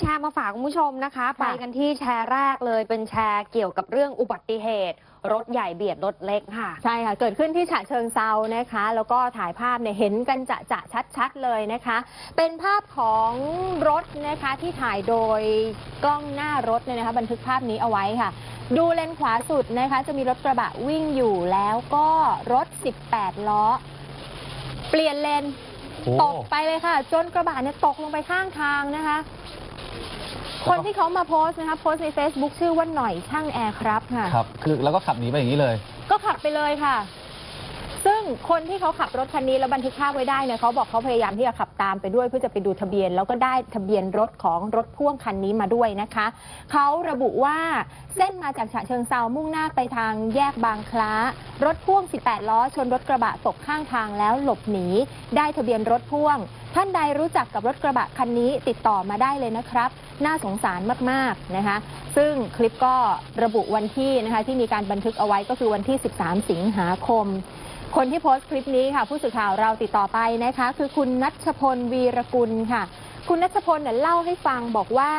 แชร์มาฝากคุณผู้ชมนะคะ ไปกันที่แชร์แรกเลยเป็นแชร์เกี่ยวกับเรื่องอุบัติเหตุ รถใหญ่เบียดรถเล็กค่ะ ใช่ค่ะ เกิดขึ้นที่ฉะเชิงเซานะคะ แล้วก็ถ่ายภาพเนี่ยเห็นกันจะจะชัดๆเลยนะคะ เป็นภาพของรถนะคะที่ถ่ายโดยกล้องหน้ารถเนี่ยนะคะ บันทึกภาพนี้เอาไว้ค่ะ ดูเลนขวาสุดนะคะ จะมีรถกระบะวิ่งอยู่แล้วก็รถ 18 ล้อ เปลี่ยนเลนโอ้ตกไปเลยค่ะ จนกระบะเนี่ยตกลงไปข้างทางนะคะ คนที่เขามาโพสต์นะคะโพสต์ใน Facebook ชื่อว่าหน่อยช่างแอร์ครับค่ะ ครับ คือแล้วก็ขับหนีไปอย่างนี้เลย ก็ขับไปเลยค่ะ ซึ่งคนที่เขาขับรถคันนี้แล้วบันทึกภาพไว้ได้เนี่ยเขาบอกเขาพยายามที่จะขับตามไปด้วยเพื่อจะไปดูทะเบียน แล้วก็ได้ทะเบียนรถของรถพ่วงคันนี้มาด้วยนะคะเขาระบุว่าเส้นมาจากฉะเชิงเซามุ่งหน้าไปทางแยกบางคล้า รถพ่วง 18 ล้อชนรถกระบะตกข้างทางแล้วหลบหนีได้ทะเบียนรถพ่วง ท่านใดรู้จักกับรถกระบะคันนี้ติดต่อมาได้เลยนะครับ น่าสงสารมากๆนะคะ ซึ่งคลิปก็ระบุวันที่นะคะที่มีการบันทึกเอาไว้ก็คือวันที่ 13 สิงหาคม คนที่โพสต์คลิปนี้ค่ะ ผู้สื่อข่าวเราติดต่อไปนะคะ คือคุณนัชพลวีรกุลค่ะ คุณนัชพลเนี่ยเล่าให้ฟังบอกว่า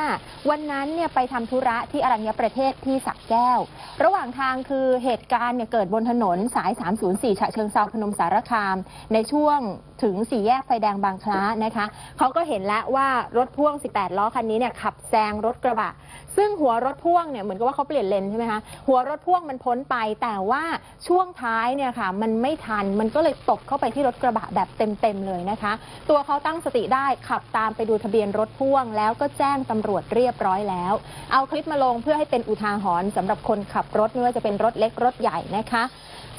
วันนั้นเนี่ยไปทำธุระที่อรัญญประเทศที่สักแก้ว ระหว่างทางคือเหตุการณ์เนี่ยเกิดบนถนนสาย 304 ฉะเชิงเซาพนมสารคาม ในช่วงถึงสี่แยกไฟแดงบางคล้านะคะเขาก็เห็นแล้วว่ารถพ่วง 18 ล้อคันนี้เนี่ยขับแซงรถกระบะ ซึ่งหัวรถพ่วงเนี่ยเหมือนกับว่าเขาเปลี่ยนเลนใช่ไหมคะหัวรถพ่วงมันพ้นไป แต่ว่าช่วงท้ายเนี่ยค่ะมันไม่ทันมันก็เลยตกเข้าไปที่รถกระบะแบบเต็มๆเลยนะคะ ตัวเขาตั้งสติได้ขับตามไปดูทะเบียนรถพ่วง แล้วก็แจ้งตำรวจเรียบร้อยแล้ว เอาคลิปมาลงเพื่อให้เป็นอุทาหรณ์สำหรับคนขับรถไม่ว่าจะเป็นรถเล็กรถใหญ่นะคะ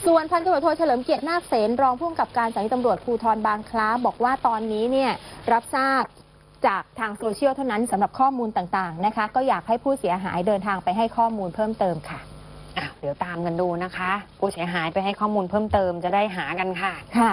ส่วนพันตำรวจโทเฉลิมเกียรตินาคเสนรองผู้กำกับการสถานีตำรวจภูธรบางคล้า บอกว่าตอนนี้เนี่ยรับทราบ จากทางโซเชียลเท่านั้นสำหรับข้อมูลต่างๆนะคะ ก็อยากให้ผู้เสียหายเดินทางไปให้ข้อมูลเพิ่มเติมค่ะ อะเดี๋ยวตามกันดูนะคะ ผู้เสียหายไปให้ข้อมูลเพิ่มเติมจะได้หากันค่ะ ค่ะ